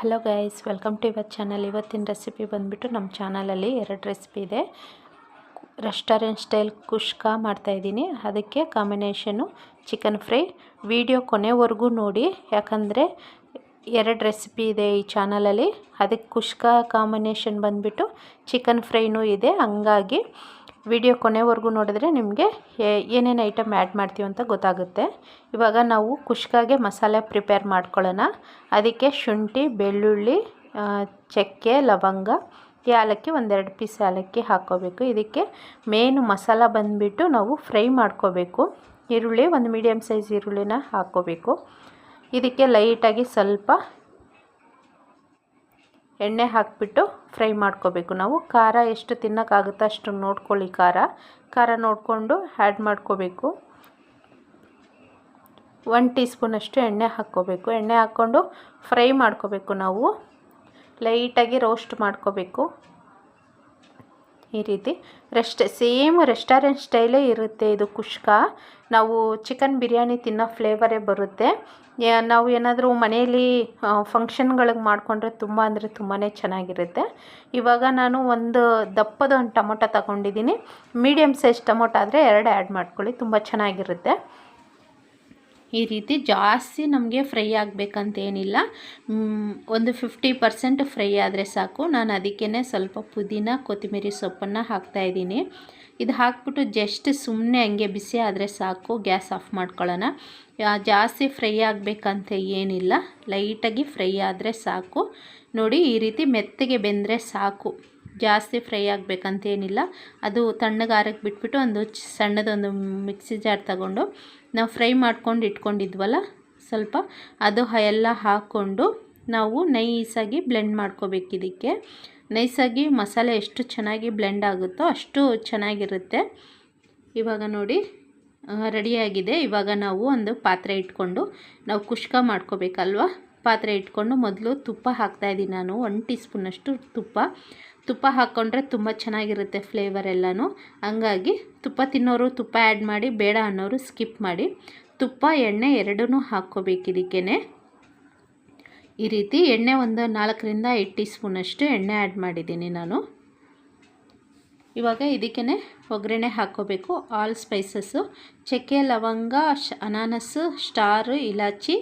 Hello guys welcome to ಇವತ್ತು channel ಇವತ್ತಿನ recipe ಬಂದುಬಿಟ್ಟು ನಮ್ಮ ಚಾನಲಲ್ಲಿ ಎರಡು ರೆಸಿಪಿ ಇದೆ. ರೆಸ್ಟೋರೆಂಟ್ ಸ್ಟೈಲ್ ಕುಷ್ಕ ಮಾಡ್ತಾಯಿದ್ದೀನಿ ಅದಕ್ಕೆ ಕಾಂಬಿನೇಷನು ಚಿಕನ್ ಫ್ರೈ ವಿಡಿಯೋ ಕೊನೆವರೆಗೂ ನೋಡಿ. ಯಾಕಂದರೆ ಎರಡು ರೆಸಿಪಿ ಇದೆ ಈ ಚಾನಲಲ್ಲಿ ಅದಕ್ಕೆ ಕುಷ್ಕ ಕಾಂಬಿನೇಷನ್ ಬಂದುಬಿಟ್ಟು ಚಿಕನ್ ಫ್ರೈನೂ ಇದೆ. ಹಂಗಾಗಿ ವಿಡಿಯೋ ಕೊನೆವರೆಗೂ ನೋಡಿದ್ರೆ ನಿಮಗೆ ಏನೇನು ಐಟಮ್ ಆ್ಯಡ್ ಮಾಡ್ತೀವಿ ಅಂತ ಗೊತ್ತಾಗುತ್ತೆ. ಇವಾಗ ನಾವು ಖುಷ್ಕಾಗೆ ಮಸಾಲೆ ಪ್ರಿಪೇರ್ ಮಾಡ್ಕೊಳ್ಳೋಣ. ಅದಕ್ಕೆ ಶುಂಠಿ, ಬೆಳ್ಳುಳ್ಳಿ ಚಕ್ಕೆ, ಲವಂಗ, ಏಲಕ್ಕಿ ಒಂದೆರಡು ಪೀಸ್ ಏಲಕ್ಕಿ ಹಾಕ್ಕೋಬೇಕು. ಇದಕ್ಕೆ ಮೇನು ಮಸಾಲ ಬಂದುಬಿಟ್ಟು ನಾವು ಫ್ರೈ ಮಾಡ್ಕೋಬೇಕು. ಈರುಳ್ಳಿ, ಒಂದು ಮೀಡಿಯಮ್ ಸೈಜ್ ಈರುಳ್ಳಿನ ಹಾಕ್ಕೋಬೇಕು. ಇದಕ್ಕೆ ಲೈಟಾಗಿ ಸ್ವಲ್ಪ ಎಣ್ಣೆ ಹಾಕಿಬಿಟ್ಟು ಫ್ರೈ ಮಾಡ್ಕೋಬೇಕು. ನಾವು ಖಾರ ಎಷ್ಟು ತಿನ್ನೋಕ್ಕಾಗುತ್ತೋ ಅಷ್ಟು ನೋಡ್ಕೊಳ್ಳಿ ಖಾರ. ಖಾರ ನೋಡಿಕೊಂಡು ಆ್ಯಡ್ ಮಾಡ್ಕೋಬೇಕು. ಒನ್ ಟೀ ಸ್ಪೂನಷ್ಟು ಎಣ್ಣೆ ಹಾಕ್ಕೋಬೇಕು. ಎಣ್ಣೆ ಹಾಕ್ಕೊಂಡು ಫ್ರೈ ಮಾಡ್ಕೋಬೇಕು ನಾವು. ಲೈಟಾಗಿ ರೋಸ್ಟ್ ಮಾಡ್ಕೋಬೇಕು. ಈ ರೀತಿ. ರೆಸ್ಟ್ ಸೇಮ್ ರೆಸ್ಟೋರೆಂಟ್ ಸ್ಟೈಲೇ ಇರುತ್ತೆ ಇದು ಕುಷ್ಕ. ನಾವು ಚಿಕನ್ ಬಿರಿಯಾನಿ ತಿನ್ನೋ ಫ್ಲೇವರೇ ಬರುತ್ತೆ. ನಾವು ಏನಾದರೂ ಮನೆಯಲ್ಲಿ ಫಂಕ್ಷನ್ಗಳಿಗೆ ಮಾಡಿಕೊಂಡ್ರೆ ತುಂಬ ಅಂದರೆ ತುಂಬಾ ಚೆನ್ನಾಗಿರುತ್ತೆ. ಇವಾಗ ನಾನು ಒಂದು ದಪ್ಪದ ಒಂದು ಟೊಮೊಟೊ ತಗೊಂಡಿದ್ದೀನಿ. ಮೀಡಿಯಮ್ ಸೈಜ್ ಟೊಮೊಟೊ ಆದರೆ ಎರಡು ಆ್ಯಡ್ ಮಾಡ್ಕೊಳ್ಳಿ, ತುಂಬ ಚೆನ್ನಾಗಿರುತ್ತೆ. ಈ ರೀತಿ ಜಾಸ್ತಿ ನಮಗೆ ಫ್ರೈ ಆಗಬೇಕಂತೇನಿಲ್ಲ. ಒಂದು ಫಿಫ್ಟಿ ಪರ್ಸೆಂಟ್ ಫ್ರೈ ಆದರೆ ಸಾಕು. ನಾನು ಅದಕ್ಕೇ ಸ್ವಲ್ಪ ಪುದೀನ, ಕೊತ್ತಂಬರಿ ಸೊಪ್ಪನ್ನು ಹಾಕ್ತಾಯಿದ್ದೀನಿ ಇದು ಹಾಕ್ಬಿಟ್ಟು ಜಸ್ಟ್ ಸುಮ್ಮನೆ ಹಂಗೆ ಬಿಸಿ ಆದರೆ ಸಾಕು. ಗ್ಯಾಸ್ ಆಫ್ ಮಾಡ್ಕೊಳ್ಳೋಣ. ಜಾಸ್ತಿ ಫ್ರೈ ಆಗಬೇಕಂತ ಏನಿಲ್ಲ. ಲೈಟಾಗಿ ಫ್ರೈ ಆದರೆ ಸಾಕು. ನೋಡಿ, ಈ ರೀತಿ ಮೆತ್ತಗೆ ಬೆಂದರೆ ಸಾಕು. ಜಾಸ್ತಿ ಫ್ರೈ ಆಗಬೇಕಂತೇನಿಲ್ಲ. ಅದು ತಣ್ಣಗಾರಕ್ಕೆ ಬಿಟ್ಬಿಟ್ಟು ಒಂದು ಸಣ್ಣದೊಂದು ಮಿಕ್ಸಿ ಜಾರ್ ತಗೊಂಡು ನಾವು ಫ್ರೈ ಮಾಡ್ಕೊಂಡು ಇಟ್ಕೊಂಡಿದ್ವಲ್ಲ, ಸ್ವಲ್ಪ ಅದು ಎಲ್ಲ ಹಾಕ್ಕೊಂಡು ನಾವು ನೈಸಾಗಿ ಬ್ಲೆಂಡ್ ಮಾಡ್ಕೋಬೇಕು ಇದಕ್ಕೆ. ನೈಸಾಗಿ ಮಸಾಲೆ ಎಷ್ಟು ಚೆನ್ನಾಗಿ ಬ್ಲೆಂಡ್ ಆಗುತ್ತೋ ಅಷ್ಟು ಚೆನ್ನಾಗಿರುತ್ತೆ. ಇವಾಗ ನೋಡಿ ರೆಡಿಯಾಗಿದೆ. ಇವಾಗ ನಾವು ಒಂದು ಪಾತ್ರೆ ಇಟ್ಕೊಂಡು ನಾವು ಕುಷ್ಕ ಮಾಡ್ಕೋಬೇಕಲ್ವ? ಪಾತ್ರೆ ಇಟ್ಕೊಂಡು ಮೊದಲು ತುಪ್ಪ ಹಾಕ್ತಾಯಿದ್ದೀನಿ ನಾನು. ಒನ್ ಟೀ ಸ್ಪೂನಷ್ಟು ತುಪ್ಪ. ತುಪ್ಪ ಹಾಕ್ಕೊಂಡ್ರೆ ತುಂಬ ಚೆನ್ನಾಗಿರುತ್ತೆ ಫ್ಲೇವರ್ ಎಲ್ಲನೂ. ಹಂಗಾಗಿ ತುಪ್ಪ ತಿನ್ನೋರು ತುಪ್ಪ ಆ್ಯಡ್ ಮಾಡಿ, ಬೇಡ ಅನ್ನೋರು ಸ್ಕಿಪ್ ಮಾಡಿ. ತುಪ್ಪ, ಎಣ್ಣೆ ಎರಡೂ ಹಾಕ್ಕೋಬೇಕು ಇದಕ್ಕೇ ಈ ರೀತಿ ಎಣ್ಣೆ ಒಂದು ನಾಲ್ಕರಿಂದ ಐದು ಟೀ ಸ್ಪೂನಷ್ಟು ಎಣ್ಣೆ ಆ್ಯಡ್ ಮಾಡಿದ್ದೀನಿ ನಾನು. ಇವಾಗ ಇದಕ್ಕೇ ಒಗ್ಗರಣೆ ಹಾಕ್ಕೋಬೇಕು ಆಲ್ ಸ್ಪೈಸಸ್ಸು ಚಕ್ಕೆ, ಲವಂಗ, ಶ ಅನಾನಸ್ಸು ಸ್ಟಾರು, ಇಲಾಚಿ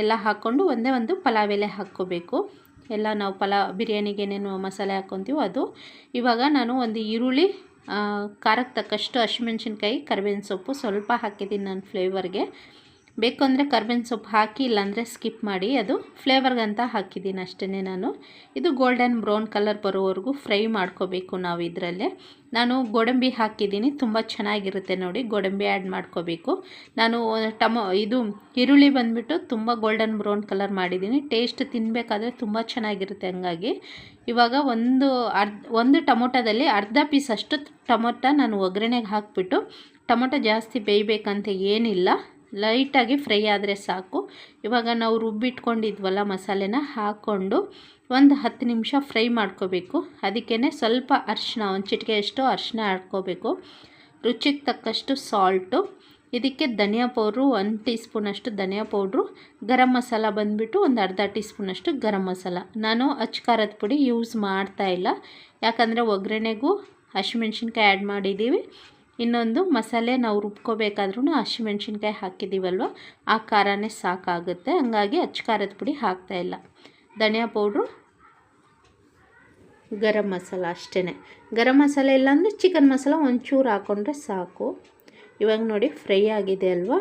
ಎಲ್ಲ ಹಾಕ್ಕೊಂಡು ಒಂದೇ ಒಂದು ಪಲಾವ್ ಎಲೆ ಹಾಕ್ಕೋಬೇಕು. ಎಲ್ಲ ನಾವು ಪಲಾವ್ ಬಿರಿಯಾನಿಗೆ ಏನೇನು ಮಸಾಲೆ ಹಾಕ್ಕೊತೀವೋ ಅದು. ಇವಾಗ ನಾನು ಒಂದು ಈರುಳ್ಳಿ ಖಾರಕ್ಕೆ ತಕ್ಕಷ್ಟು ಹಸಿಮೆಣ್ಸಿನ್ಕಾಯಿ, ಕರಿಬೇವಿನ ಸೊಪ್ಪು ಸ್ವಲ್ಪ ಹಾಕಿದ್ದೀನಿ ನಾನು ಫ್ಲೇವರ್ಗೆ ಬೇಕು ಅಂದರೆ ಕರ್ಬೇವಿನ ಸೊಪ್ಪು ಹಾಕಿ, ಇಲ್ಲಾಂದರೆ ಸ್ಕಿಪ್ ಮಾಡಿ, ಅದು ಫ್ಲೇವರ್ಗಂತ ಹಾಕಿದ್ದೀನಿ ಅಷ್ಟೇ ನಾನು. ಇದು ಗೋಲ್ಡನ್ ಬ್ರೌನ್ ಕಲರ್ ಬರೋವರೆಗೂ ಫ್ರೈ ಮಾಡ್ಕೋಬೇಕು ನಾವು ಇದರಲ್ಲೇ. ನಾನು ಗೋಡಂಬಿ ಹಾಕಿದ್ದೀನಿ, ತುಂಬ ಚೆನ್ನಾಗಿರುತ್ತೆ ನೋಡಿ, ಗೋಡಂಬಿ ಆ್ಯಡ್ ಮಾಡ್ಕೋಬೇಕು. ನಾನು ಟಮೊ, ಇದು ಈರುಳ್ಳಿ ಬಂದುಬಿಟ್ಟು ತುಂಬ ಗೋಲ್ಡನ್ ಬ್ರೌನ್ ಕಲರ್ ಮಾಡಿದ್ದೀನಿ. ಟೇಸ್ಟ್ ತಿನ್ನಬೇಕಾದ್ರೆ ತುಂಬ ಚೆನ್ನಾಗಿರುತ್ತೆ ಹಂಗಾಗಿ. ಇವಾಗ ಒಂದು ಅರ್ಧ, ಒಂದು ಟೊಮೊಟೊದಲ್ಲಿ ಅರ್ಧ ಪೀಸ್ ಅಷ್ಟು ಟೊಮೊಟೊ ನಾನು ಒಗ್ಗರಣೆಗೆ ಹಾಕಿಬಿಟ್ಟು, ಟೊಮೊಟೊ ಜಾಸ್ತಿ ಬೇಯಬೇಕಂತ ಏನಿಲ್ಲ. ಲೈಟಾಗಿ ಫ್ರೈ ಆದರೆ ಸಾಕು. ಇವಾಗ ನಾವು ರುಬ್ಬಿಟ್ಕೊಂಡಿದ್ವಲ್ಲ ಮಸಾಲೆನ ಹಾಕ್ಕೊಂಡು ಒಂದು ಹತ್ತು ನಿಮಿಷ ಫ್ರೈ ಮಾಡ್ಕೋಬೇಕು. ಅದಕ್ಕೇ ಸ್ವಲ್ಪ ಅರಿಶಿನ ಒಂದು ಚಿಟಿಕೆಯಷ್ಟು ಅರಿಶಿನ ಹಾಕ್ಕೋಬೇಕು. ರುಚಿಗೆ ತಕ್ಕಷ್ಟು ಸಾಲ್ಟು. ಇದಕ್ಕೆ ಧನಿಯಾ ಪೌಡ್ರು, ಒಂದು ಟೀ ಸ್ಪೂನಷ್ಟು ಧನಿಯಾ ಪೌಡ್ರು. ಗರಂ ಮಸಾಲ ಬಂದುಬಿಟ್ಟು ಒಂದು ಅರ್ಧ ಟೀ ಸ್ಪೂನಷ್ಟು ಗರಂ ಮಸಾಲ. ನಾನು ಅಚ್ಕಾರದ ಪುಡಿ ಯೂಸ್ ಮಾಡ್ತಾಯಿಲ್ಲ ಯಾಕಂದರೆ ಒಗ್ಗರಣೆಗೂ ಹಸಿಮೆಣ್ಸಿನ್ಕಾಯಿ ಆ್ಯಡ್ ಮಾಡಿದ್ದೀವಿ. ಇನ್ನೊಂದು ಮಸಾಲೆ ನಾವು ರುಬ್ಕೋಬೇಕಾದ್ರೂ ಹಸಿಮೆಣ್ಸಿನ್ಕಾಯಿ ಹಾಕಿದ್ದೀವಲ್ವ? ಆ ಖಾರನೇ ಸಾಕಾಗುತ್ತೆ. ಹಂಗಾಗಿ ಅಚ್ಚ ಖಾರದ ಪುಡಿ ಹಾಕ್ತಾಯಿಲ್ಲ ಧನಿಯಾ ಪೌಡ್ರು, ಗರಂ ಮಸಾಲ ಅಷ್ಟೇ ಗರಂ ಮಸಾಲೆ ಇಲ್ಲಾಂದರೆ ಚಿಕನ್ ಮಸಾಲ ಒಂಚೂರು ಹಾಕ್ಕೊಂಡ್ರೆ ಸಾಕು. ಇವಾಗ ನೋಡಿ ಫ್ರೈ ಆಗಿದೆ ಅಲ್ವಾ?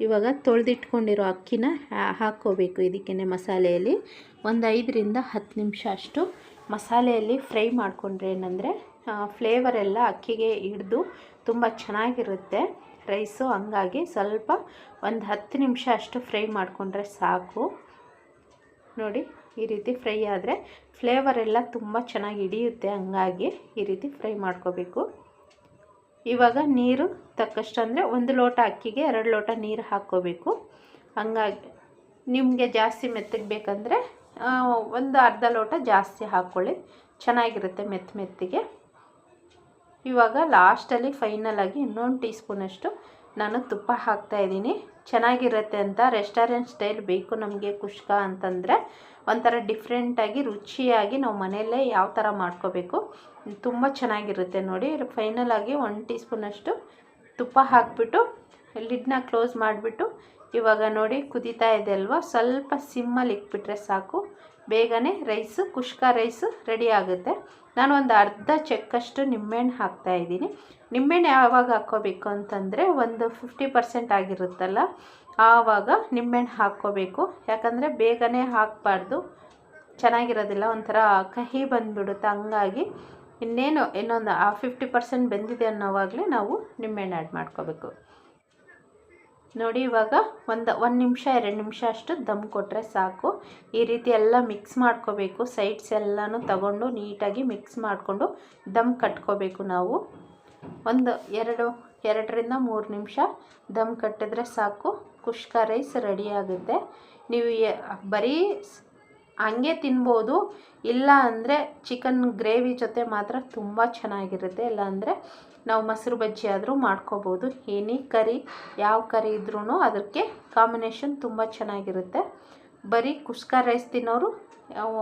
ಇವಾಗ ತೊಳೆದಿಟ್ಕೊಂಡಿರೋ ಅಕ್ಕಿನ ಹಾಕ್ಕೋಬೇಕು ಇದಕ್ಕೇ ಮಸಾಲೆಯಲ್ಲಿ. ಒಂದು ಐದರಿಂದ ಹತ್ತು ನಿಮಿಷ ಅಷ್ಟು ಮಸಾಲೆಯಲ್ಲಿ ಫ್ರೈ ಮಾಡಿಕೊಂಡ್ರೆ ಏನಂದರೆ ಫ್ಲೇವರ್ ಎಲ್ಲ ಅಕ್ಕಿಗೆ ಹಿಡ್ದು ತುಂಬ ಚೆನ್ನಾಗಿರುತ್ತೆ. ರೈಸು ಹಂಗಾಗಿ ಸ್ವಲ್ಪ ಒಂದು ಹತ್ತು ನಿಮಿಷ ಅಷ್ಟು ಫ್ರೈ ಮಾಡಿಕೊಂಡ್ರೆ ಸಾಕು. ನೋಡಿ, ಈ ರೀತಿ ಫ್ರೈ ಆದರೆ ಫ್ಲೇವರ್ ಎಲ್ಲ ತುಂಬ ಚೆನ್ನಾಗಿ ಹಿಡಿಯುತ್ತೆ ಹಂಗಾಗಿ ಈ ರೀತಿ ಫ್ರೈ ಮಾಡ್ಕೋಬೇಕು. ಇವಾಗ ನೀರು ತಕ್ಕಷ್ಟು ಅಂದರೆ ಒಂದು ಲೋಟ ಅಕ್ಕಿಗೆ ಎರಡು ಲೋಟ ನೀರು ಹಾಕ್ಕೋಬೇಕು. ಹಂಗಾಗಿ ನಿಮಗೆ ಜಾಸ್ತಿ ಮೆತ್ತಗೆ ಬೇಕಂದರೆ ಒಂದು ಅರ್ಧ ಲೋಟ ಜಾಸ್ತಿ ಹಾಕ್ಕೊಳ್ಳಿ. ಚೆನ್ನಾಗಿರುತ್ತೆ ಮೆತ್ತ ಮೆತ್ತಿಗೆ. ಇವಾಗ ಲಾಸ್ಟಲ್ಲಿ ಫೈನಲಾಗಿ ಇನ್ನೊಂದು ಟೀ ಸ್ಪೂನಷ್ಟು ನಾನು ತುಪ್ಪ ಹಾಕ್ತಾಯಿದ್ದೀನಿ ಚೆನ್ನಾಗಿರುತ್ತೆ ಅಂತ ರೆಸ್ಟೋರೆಂಟ್ ಸ್ಟೈಲ್ ಬೇಕು ನಮಗೆ ಕುಷ್ಕ ಅಂತಂದರೆ. ಒಂಥರ ಡಿಫ್ರೆಂಟಾಗಿ ರುಚಿಯಾಗಿ ನಾವು ಮನೆಯಲ್ಲೇ ಯಾವ ಥರ ಮಾಡ್ಕೋಬೇಕು. ತುಂಬ ಚೆನ್ನಾಗಿರುತ್ತೆ ನೋಡಿ. ಫೈನಲ್ ಆಗಿ ಒನ್ ಟೀ ಸ್ಪೂನಷ್ಟು ತುಪ್ಪ ಹಾಕಿಬಿಟ್ಟು ಲಿಡ್ನ ಕ್ಲೋಸ್ ಮಾಡಿಬಿಟ್ಟು, ಇವಾಗ ನೋಡಿ ಕುದೀತಾ ಇದೆ ಅಲ್ವಾ? ಸ್ವಲ್ಪ ಸಿಮ್ಮಲ್ಲಿ ಇಕ್ಬಿಟ್ರೆ ಸಾಕು. ಬೇಗನೆ ರೈಸು, ಕುಷ್ಕ ರೈಸು ರೆಡಿ ಆಗುತ್ತೆ. ನಾನು ಒಂದು ಅರ್ಧ ಚೆಕ್ಕಷ್ಟು ನಿಂಬೆಹಣ್ಣು ಹಾಕ್ತಾಯಿದ್ದೀನಿ ನಿಂಬೆಹಣ್ಣು ಯಾವಾಗ ಹಾಕ್ಕೋಬೇಕು ಅಂತಂದರೆ ಒಂದು ಫಿಫ್ಟಿ ಪರ್ಸೆಂಟ್ ಆಗಿರುತ್ತಲ್ಲ, ಆವಾಗ ನಿಂಬೆಹಣ್ಣು ಹಾಕ್ಕೋಬೇಕು. ಯಾಕಂದರೆ ಬೇಗನೆ ಹಾಕಬಾರ್ದು, ಚೆನ್ನಾಗಿರೋದಿಲ್ಲ, ಒಂಥರ ಕಹಿ ಬಂದುಬಿಡುತ್ತೆ. ಹಂಗಾಗಿ ಇನ್ನೇನು ಇನ್ನೊಂದು ಆ ಫಿಫ್ಟಿ ಪರ್ಸೆಂಟ್ ಬೆಂದಿದೆ ಅನ್ನೋವಾಗಲೇ ನಾವು ನಿಂಬೆಹಣ್ಣು ಆ್ಯಡ್ ಮಾಡ್ಕೋಬೇಕು. ನೋಡಿ ಇವಾಗ ಒಂದು ಒಂದು ನಿಮಿಷ, ಎರಡು ನಿಮಿಷ ಅಷ್ಟು ದಮ್ ಕೊಟ್ಟರೆ ಸಾಕು. ಈ ರೀತಿ ಎಲ್ಲ ಮಿಕ್ಸ್ ಮಾಡ್ಕೋಬೇಕು. ಸೈಡ್ಸ್ ಎಲ್ಲನೂ ತಗೊಂಡು ನೀಟಾಗಿ ಮಿಕ್ಸ್ ಮಾಡಿಕೊಂಡು ದಮ್ ಕಟ್ಕೋಬೇಕು ನಾವು. ಒಂದು ಎರಡು, ಎರಡರಿಂದ ಮೂರು ನಿಮಿಷ ದಮ್ ಕಟ್ಟಿದ್ರೆ ಸಾಕು. ಕುಷ್ಕ ರೈಸ್ ರೆಡಿ ಆಗುತ್ತೆ. ನೀವು ಬರೀ ಹಂಗೆ ತಿನ್ಬೋದು. ಇಲ್ಲ ಅಂದರೆ ಚಿಕನ್ ಗ್ರೇವಿ ಜೊತೆ ಮಾತ್ರ ತುಂಬ ಚೆನ್ನಾಗಿರುತ್ತೆ. ಇಲ್ಲ ಅಂದರೆ ನಾವು ಮೊಸರು ಬಜ್ಜಿ ಆದರೂ ಮಾಡ್ಕೋಬೋದು. ಎನಿ ಕರಿ, ಯಾವ ಕರಿ ಇದ್ರೂ ಅದಕ್ಕೆ ಕಾಂಬಿನೇಷನ್ ತುಂಬ ಚೆನ್ನಾಗಿರುತ್ತೆ. ಬರೀ ಕುಷ್ಕ ರೈಸ್ ತಿನ್ನೋರು,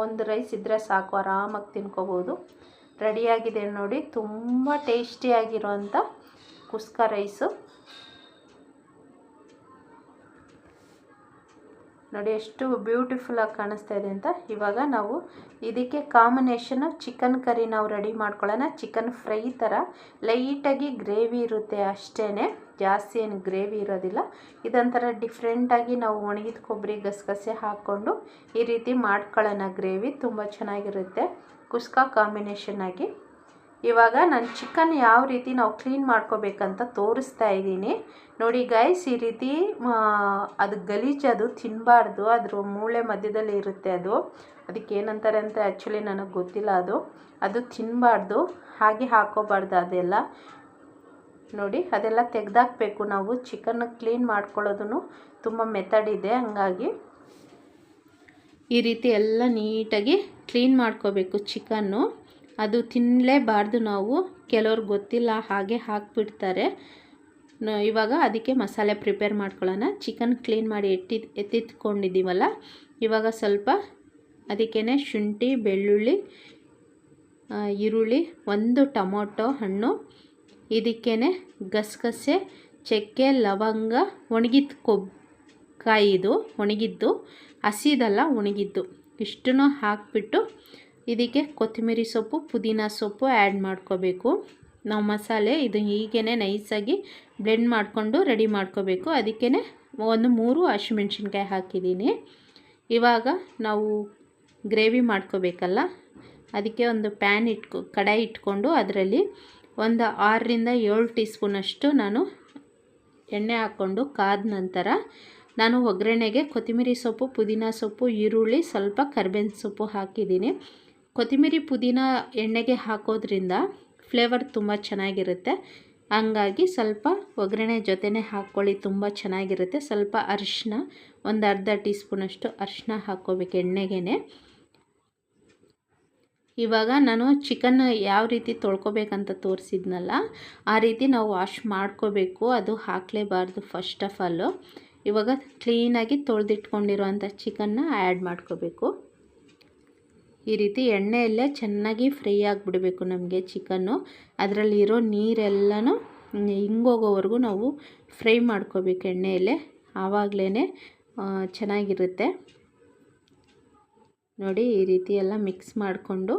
ಒಂದು ರೈಸ್ ಇದ್ದರೆ ಸಾಕು, ಆರಾಮಾಗಿ ತಿನ್ಕೋಬೋದು. ರೆಡಿಯಾಗಿದೆ ನೋಡಿ, ತುಂಬ ಟೇಸ್ಟಿಯಾಗಿರೋಂಥ ಕುಸ್ಕ ರೈಸು ನೋಡಿ ಎಷ್ಟು ಬ್ಯೂಟಿಫುಲ್ಲಾಗಿ ಕಾಣಿಸ್ತಾ ಇದೆ ಅಂತ. ಇವಾಗ ನಾವು ಇದಕ್ಕೆ ಕಾಂಬಿನೇಷನ್ ಚಿಕನ್ ಕರಿ ನಾವು ರೆಡಿ ಮಾಡ್ಕೊಳ್ಳೋಣ. ಚಿಕನ್ ಫ್ರೈ ಥರ ಲೈಟಾಗಿ ಗ್ರೇವಿ ಇರುತ್ತೆ ಅಷ್ಟೇ ಜಾಸ್ತಿ ಏನು ಗ್ರೇವಿ ಇರೋದಿಲ್ಲ. ಇದೊಂಥರ ಡಿಫ್ರೆಂಟಾಗಿ ನಾವು ಒಣಗಿದ ಕೊಬ್ಬರಿ ಗಸಗಸೆ ಹಾಕ್ಕೊಂಡು ಈ ರೀತಿ ಮಾಡ್ಕೊಳ್ಳೋಣ. ಗ್ರೇವಿ ತುಂಬ ಚೆನ್ನಾಗಿರುತ್ತೆ. ಕುಸ್ಕ ಕಾಂಬಿನೇಷನ್ ಆಗಿ. ಇವಾಗ ನಾನು ಚಿಕನ್ ಯಾವ ರೀತಿ ನಾವು ಕ್ಲೀನ್ ಮಾಡ್ಕೋಬೇಕಂತ ತೋರಿಸ್ತಾ ಇದ್ದೀನಿ. ನೋಡಿ ಗೈಸ್ ಈ ರೀತಿ ಅದು ಗಲೀಜು ಅದು ತಿನ್ನಬಾರ್ದು ಅದ್ರ ಮೂಳೆ ಮಧ್ಯದಲ್ಲಿ ಇರುತ್ತೆ ಅದು. ಅದಕ್ಕೆ ಏನಂತಾರೆ ಅಂತ ಆ್ಯಕ್ಚುಲಿ ನನಗೆ ಗೊತ್ತಿಲ್ಲ ಅದು. ಅದು ತಿನ್ನಬಾರ್ದು ಹಾಗೆ ಹಾಕೋಬಾರ್ದು ಅದೆಲ್ಲ. ನೋಡಿ, ಅದೆಲ್ಲ ತೆಗೆದಾಕಬೇಕು ನಾವು. ಚಿಕನ್ ಕ್ಲೀನ್ ಮಾಡ್ಕೊಳ್ಳೋದು ತುಂಬ ಮೆಥಡ್ ಇದೆ ಹಂಗಾಗಿ. ಈ ರೀತಿ ಎಲ್ಲ ನೀಟಾಗಿ ಕ್ಲೀನ್ ಮಾಡ್ಕೋಬೇಕು ಚಿಕನ್ನು. ಅದು ತಿನ್ನಲೇಬಾರ್ದು ನಾವು. ಕೆಲವ್ರು ಗೊತ್ತಿಲ್ಲ ಹಾಗೆ ಹಾಕಿಬಿಡ್ತಾರೆ. ಇವಾಗ ಅದಕ್ಕೆ ಮಸಾಲೆ ಪ್ರಿಪೇರ್ ಮಾಡ್ಕೊಳ್ಳೋಣ. ಚಿಕನ್ ಕ್ಲೀನ್ ಮಾಡಿ ಎತ್ತಿ, ಎತ್ತಿಟ್ಕೊಂಡಿದ್ದೀವಲ್ಲ? ಇವಾಗ ಸ್ವಲ್ಪ ಅದಕ್ಕೇ ಶುಂಠಿ, ಬೆಳ್ಳುಳ್ಳಿ ಈರುಳ್ಳಿ, ಒಂದು ಟೊಮೊಟೊ ಹಣ್ಣು ಇದಕ್ಕೇ ಗಸಗಸೆ, ಚಕ್ಕೆ, ಲವಂಗ, ಒಣಗಿದ ಕೊಬ್ ಕಾಯಿದು ಒಣಗಿದ್ದು, ಹಸಿದಲ್ಲ ಒಣಗಿದ್ದು, ಇಷ್ಟನ್ನು ಹಾಕಿಬಿಟ್ಟು ಇದಕ್ಕೆ ಕೊತ್ತಂಬರಿ ಸೊಪ್ಪು, ಪುದೀನ ಸೊಪ್ಪು ಆ್ಯಡ್ ಮಾಡ್ಕೋಬೇಕು. ನಾವು ಮಸಾಲೆ ಇದು ಹೀಗೇ ನೈಸಾಗಿ ಬ್ಲೆಂಡ್ ಮಾಡಿಕೊಂಡು ರೆಡಿ ಮಾಡ್ಕೋಬೇಕು. ಅದಕ್ಕೇ ಒಂದು ಮೂರು ಹಸಿಮೆಣ್ಸಿನ್ಕಾಯಿ ಹಾಕಿದ್ದೀನಿ. ಇವಾಗ ನಾವು ಗ್ರೇವಿ ಮಾಡ್ಕೋಬೇಕಲ್ಲ, ಅದಕ್ಕೆ ಒಂದು ಪ್ಯಾನ್ ಇಟ್ಕೊ, ಕಡಾಯಿ ಇಟ್ಕೊಂಡು ಅದರಲ್ಲಿ ಒಂದು ಆರರಿಂದ ಏಳು ಟೀ ಸ್ಪೂನಷ್ಟು ನಾನು ಎಣ್ಣೆ ಹಾಕ್ಕೊಂಡು ಕಾದ ನಂತರ ನಾನು ಒಗ್ಗರಣೆಗೆ ಕೊತ್ತಂಬರಿ ಸೊಪ್ಪು, ಪುದೀನ ಸೊಪ್ಪು, ಈರುಳ್ಳಿ, ಸ್ವಲ್ಪ ಕರ್ಬೇವಿನ ಸೊಪ್ಪು ಹಾಕಿದ್ದೀನಿ. ಕೊತ್ತಂಬರಿ ಪುದೀನ ಎಣ್ಣೆಗೆ ಹಾಕೋದ್ರಿಂದ ಫ್ಲೇವರ್ ತುಂಬ ಚೆನ್ನಾಗಿರುತ್ತೆ. ಹಂಗಾಗಿ ಸ್ವಲ್ಪ ಒಗ್ಗರಣೆ ಜೊತೆನೇ ಹಾಕ್ಕೊಳ್ಳಿ, ತುಂಬ ಚೆನ್ನಾಗಿರುತ್ತೆ. ಸ್ವಲ್ಪ ಅರಿಶಿನ, ಒಂದು ಅರ್ಧ ಟೀ ಸ್ಪೂನಷ್ಟು ಅರಿಶಿನ ಹಾಕ್ಕೋಬೇಕು ಎಣ್ಣೆಗೆ ಇವಾಗ ನಾನು ಚಿಕನ್ ಯಾವ ರೀತಿ ತೊಳ್ಕೊಬೇಕಂತ ತೋರಿಸಿದ್ನಲ್ಲ, ಆ ರೀತಿ ನಾವು ವಾಶ್ ಮಾಡ್ಕೋಬೇಕು. ಅದು ಹಾಕಲೇಬಾರ್ದು ಫಸ್ಟ್ ಆಫ್ ಆಲು ಇವಾಗ ಕ್ಲೀನಾಗಿ ತೊಳೆದಿಟ್ಕೊಂಡಿರೋ ಅಂಥ ಚಿಕನ್ನ ಆ್ಯಡ್ ಮಾಡ್ಕೋಬೇಕು. ಈ ರೀತಿ ಎಣ್ಣೆಯಲ್ಲೇ ಚೆನ್ನಾಗಿ ಫ್ರೈ ಆಗಿಬಿಡಬೇಕು ನಮಗೆ ಚಿಕನ್ನು. ಅದರಲ್ಲಿರೋ ನೀರೆಲ್ಲನೂ ಹಿಂಗೋಗೋವರೆಗೂ ನಾವು ಫ್ರೈ ಮಾಡ್ಕೋಬೇಕು ಎಣ್ಣೆಯಲ್ಲೇ. ಆವಾಗಲೇ ಚೆನ್ನಾಗಿರುತ್ತೆ. ನೋಡಿ, ಈ ರೀತಿ ಎಲ್ಲ ಮಿಕ್ಸ್ ಮಾಡಿಕೊಂಡು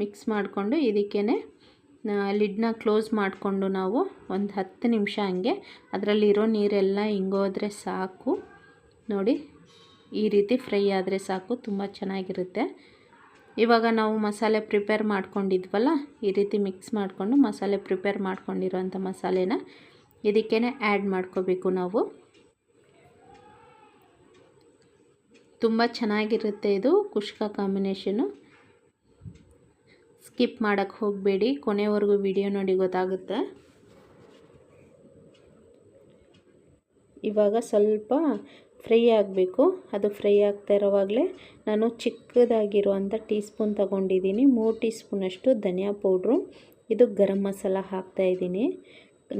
ಮಿಕ್ಸ್ ಮಾಡಿಕೊಂಡು ಇದಕ್ಕೇ ಲಿಡ್ನ ಕ್ಲೋಸ್ ಮಾಡಿಕೊಂಡು ನಾವು ಒಂದು ಹತ್ತು ನಿಮಿಷ ಹಂಗೆ ಅದರಲ್ಲಿರೋ ನೀರೆಲ್ಲ ಹಿಂಗೋದ್ರೆ ಸಾಕು. ನೋಡಿ ಈ ರೀತಿ ಫ್ರೈ ಆದರೆ ಸಾಕು, ತುಂಬ ಚೆನ್ನಾಗಿರುತ್ತೆ. ಇವಾಗ ನಾವು ಮಸಾಲೆ ಪ್ರಿಪೇರ್ ಮಾಡ್ಕೊಂಡಿದ್ವಲ್ಲ, ಈ ರೀತಿ ಮಿಕ್ಸ್ ಮಾಡಿಕೊಂಡು ಮಸಾಲೆ ಪ್ರಿಪೇರ್ ಮಾಡ್ಕೊಂಡಿರೋಂಥ ಮಸಾಲೆನ ಇದಕ್ಕೇ ಆ್ಯಡ್ ಮಾಡ್ಕೋಬೇಕು ನಾವು. ತುಂಬ ಚೆನ್ನಾಗಿರುತ್ತೆ ಇದು, ಕುಷ್ಕ ಕಾಂಬಿನೇಷನು. ಸ್ಕಿಪ್ ಮಾಡೋಕ್ಕೆ ಹೋಗಬೇಡಿ, ಕೊನೆವರೆಗೂ ವಿಡಿಯೋ ನೋಡಿ ಗೊತ್ತಾಗುತ್ತೆ. ಇವಾಗ ಸ್ವಲ್ಪ ಫ್ರೈ ಆಗಬೇಕು. ಅದು ಫ್ರೈ ಆಗ್ತಾ ಇರೋವಾಗಲೇ ನಾನು ಚಿಕ್ಕದಾಗಿರುವಂಥ ಟೀ ಸ್ಪೂನ್ ತಗೊಂಡಿದ್ದೀನಿ. ಮೂರು ಟೀ ಸ್ಪೂನಷ್ಟು ಧನಿಯಾ ಪೌಡ್ರು. ಇದು ಗರಂ ಮಸಾಲ ಹಾಕ್ತಾಯಿದ್ದೀನಿ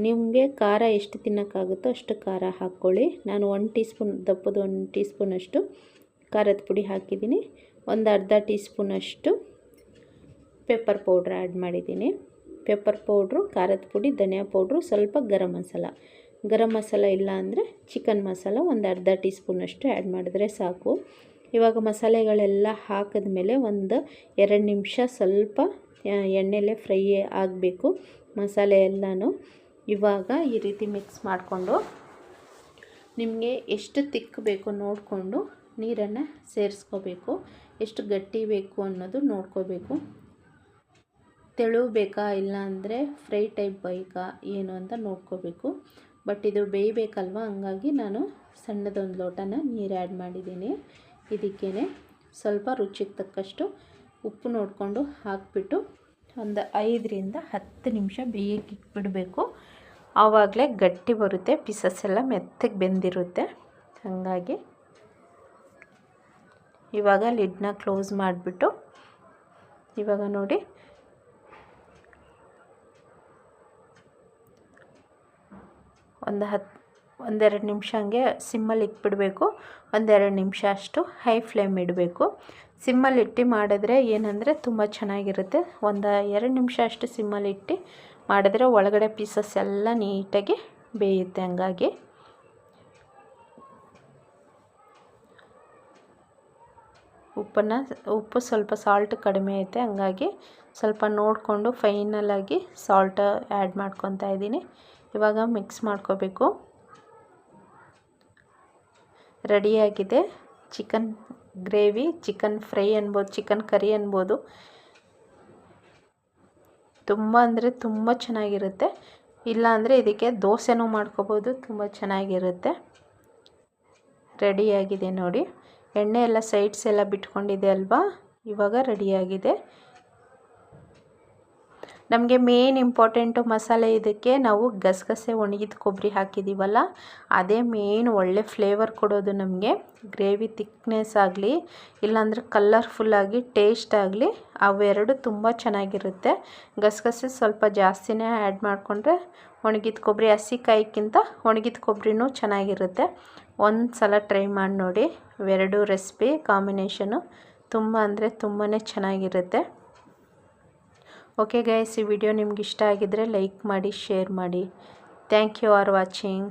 ನಿಮಗೆ ಖಾರ ಎಷ್ಟು ತಿನ್ನೋಕ್ಕಾಗುತ್ತೋ ಅಷ್ಟು ಖಾರ ಹಾಕ್ಕೊಳ್ಳಿ. ನಾನು ಒಂದು ಟೀ ಸ್ಪೂನ್ ದಪ್ಪದ ಒಂದು ಟೀ ಸ್ಪೂನಷ್ಟು ಖಾರದ ಪುಡಿ ಹಾಕಿದ್ದೀನಿ. ಒಂದು ಅರ್ಧ ಟೀ ಸ್ಪೂನಷ್ಟು ಪೆಪ್ಪರ್ ಪೌಡ್ರ್ ಆ್ಯಡ್ ಮಾಡಿದ್ದೀನಿ. ಪೆಪ್ಪರ್ ಪೌಡ್ರು, ಖಾರದ ಪುಡಿ, ಧನಿಯಾ ಪೌಡ್ರು, ಸ್ವಲ್ಪ ಗರಂ ಮಸಾಲ. ಗರಂ ಮಸಾಲ ಇಲ್ಲ ಅಂದರೆ ಚಿಕನ್ ಮಸಾಲ ಒಂದು ಅರ್ಧ ಟೀ ಸ್ಪೂನಷ್ಟು ಆ್ಯಡ್ ಮಾಡಿದ್ರೆ ಸಾಕು. ಇವಾಗ ಮಸಾಲೆಗಳೆಲ್ಲ ಹಾಕಿದ ಮೇಲೆ ಒಂದು ಎರಡು ನಿಮಿಷ ಸ್ವಲ್ಪ ಎಣ್ಣೆಲೆ ಫ್ರೈ ಆಗಬೇಕು ಮಸಾಲೆ ಎಲ್ಲನೂ. ಇವಾಗ ಈ ರೀತಿ ಮಿಕ್ಸ್ ಮಾಡಿಕೊಂಡು ನಿಮಗೆ ಎಷ್ಟು ತಿಕ್ ಬೇಕು ನೋಡಿಕೊಂಡು ನೀರನ್ನು ಸೇರಿಸ್ಕೋಬೇಕು. ಎಷ್ಟು ಗಟ್ಟಿ ಬೇಕು ಅನ್ನೋದು ನೋಡ್ಕೋಬೇಕು. ತೆಳು ಬೇಕಾ ಇಲ್ಲ ಅಂದರೆ ಫ್ರೈ ಟೈಪ್ ಬೇಕಾ ಏನು ಅಂತ ನೋಡ್ಕೋಬೇಕು. ಬಟ್ ಇದು ಬೇಯಬೇಕಲ್ವ? ಹಂಗಾಗಿ ನಾನು ಸಣ್ಣದೊಂದು ಲೋಟನ ನೀರು ಆ್ಯಡ್ ಮಾಡಿದ್ದೀನಿ. ಇದಕ್ಕೇ ಸ್ವಲ್ಪ ರುಚಿಗೆ ತಕ್ಕಷ್ಟು ಉಪ್ಪು ನೋಡಿಕೊಂಡು ಹಾಕಿಬಿಟ್ಟು ಒಂದು ಐದರಿಂದ ಹತ್ತು ನಿಮಿಷ ಬೇಯಕ್ಕೆ ಇಟ್ಬಿಡಬೇಕು ಆವಾಗಲೇ ಗಟ್ಟಿ ಬರುತ್ತೆ ಪೀಸಸ್ ಎಲ್ಲ ಮೆತ್ತಗೆ ಬೆಂದಿರುತ್ತೆ. ಹಾಗಾಗಿ ಇವಾಗ ಲಿಡ್ನ ಕ್ಲೋಸ್ ಮಾಡಿಬಿಟ್ಟು ಇವಾಗ ನೋಡಿ ಒಂದು ಹತ್ತು ಒಂದೆರಡು ನಿಮಿಷ ಹಂಗೆ ಸಿಮ್ಮಲ್ಲಿ ಇಟ್ಬಿಡಬೇಕು. ಒಂದೆರಡು ನಿಮಿಷ ಅಷ್ಟು ಹೈ ಫ್ಲೇಮ್ ಇಡಬೇಕು. ಸಿಮ್ಮಲ್ಲಿ ಇಟ್ಟು ಮಾಡಿದ್ರೆ ಏನಂದರೆ ತುಂಬ ಚೆನ್ನಾಗಿರುತ್ತೆ. ಒಂದು ಎರಡು ನಿಮಿಷ ಅಷ್ಟು ಸಿಮ್ಮಲ್ಲಿ ಇಟ್ಟು ಮಾಡಿದ್ರೆ ಒಳಗಡೆ ಪೀಸಸ್ ಎಲ್ಲ ನೀಟಾಗಿ ಬೇಯುತ್ತೆ ಹಂಗಾಗಿ. ಉಪ್ಪನ್ನು, ಉಪ್ಪು ಸ್ವಲ್ಪ ಸಾಲ್ಟ್ ಕಡಿಮೆ ಐತೆ ಹಂಗಾಗಿ ಸ್ವಲ್ಪ ನೋಡಿಕೊಂಡು ಫೈನಲಾಗಿ ಸಾಲ್ಟ್ ಆ್ಯಡ್ ಮಾಡ್ಕೊತಾ ಇದ್ದೀನಿ. ಇವಾಗ ಮಿಕ್ಸ್ ಮಾಡ್ಕೋಬೇಕು. ರೆಡಿಯಾಗಿದೆ ಚಿಕನ್ ಗ್ರೇವಿ ಚಿಕನ್ ಫ್ರೈ ಅನ್ಬೋದು ಚಿಕನ್ ಕರಿ ಅನ್ಬೋದು. ತುಂಬ ಅಂದರೆ ತುಂಬ ಚೆನ್ನಾಗಿರುತ್ತೆ. ಇಲ್ಲ ಅಂದರೆ ಇದಕ್ಕೆ ದೋಸೆನೂ ಮಾಡ್ಕೋಬೋದು, ತುಂಬ ಚೆನ್ನಾಗಿರುತ್ತೆ. ರೆಡಿಯಾಗಿದೆ ನೋಡಿ. ಎಣ್ಣೆ ಎಲ್ಲ ಸೈಡ್ಸ್ ಎಲ್ಲ ಬಿಟ್ಕೊಂಡಿದೆ ಅಲ್ವಾ? ಇವಾಗ ರೆಡಿಯಾಗಿದೆ ನಮಗೆ ಮೇನ್ ಇಂಪಾರ್ಟೆಂಟು ಮಸಾಲೆ ಇದಕ್ಕೆ ನಾವು ಗಸಗಸೆ ಒಣಗಿದ ಕೊಬ್ಬರಿ ಹಾಕಿದ್ದೀವಲ್ಲ ಅದೇ ಮೇನ್ ಒಳ್ಳೆ ಫ್ಲೇವರ್ ಕೊಡೋದು ನಮಗೆ. ಗ್ರೇವಿ ತಿಕ್ನೆಸ್ ಆಗಲಿ, ಇಲ್ಲಾಂದರೆ ಕಲರ್ಫುಲ್ಲಾಗಿ ಟೇಸ್ಟ್ ಆಗಲಿ, ಅವೆರಡು ತುಂಬ ಚೆನ್ನಾಗಿರುತ್ತೆ. ಗಸಗಸೆ ಸ್ವಲ್ಪ ಜಾಸ್ತಿನೇ ಆ್ಯಡ್ ಮಾಡಿಕೊಂಡ್ರೆ ಒಣಗಿದ ಕೊಬ್ಬರಿ ಹಸಿಕಾಯಿಕ್ಕಿಂತ ಒಣಗಿದ ಕೊಬ್ಬರಿನೂ ಚೆನ್ನಾಗಿರುತ್ತೆ. ಒಂದು ಸಲ ಟ್ರೈ ಮಾಡಿ ನೋಡಿ ಇವೆರಡು ರೆಸಿಪಿ ಕಾಂಬಿನೇಷನು ತುಂಬ ಅಂದರೆ ತುಂಬಾ ಚೆನ್ನಾಗಿರುತ್ತೆ. ಓಕೆ ಗೈಸ್ ಈ ವಿಡಿಯೋ ನಿಮ್ಗೆ ಇಷ್ಟ ಆಗಿದ್ದರೆ ಲೈಕ್ ಮಾಡಿ ಶೇರ್ ಮಾಡಿ. Thank you are watching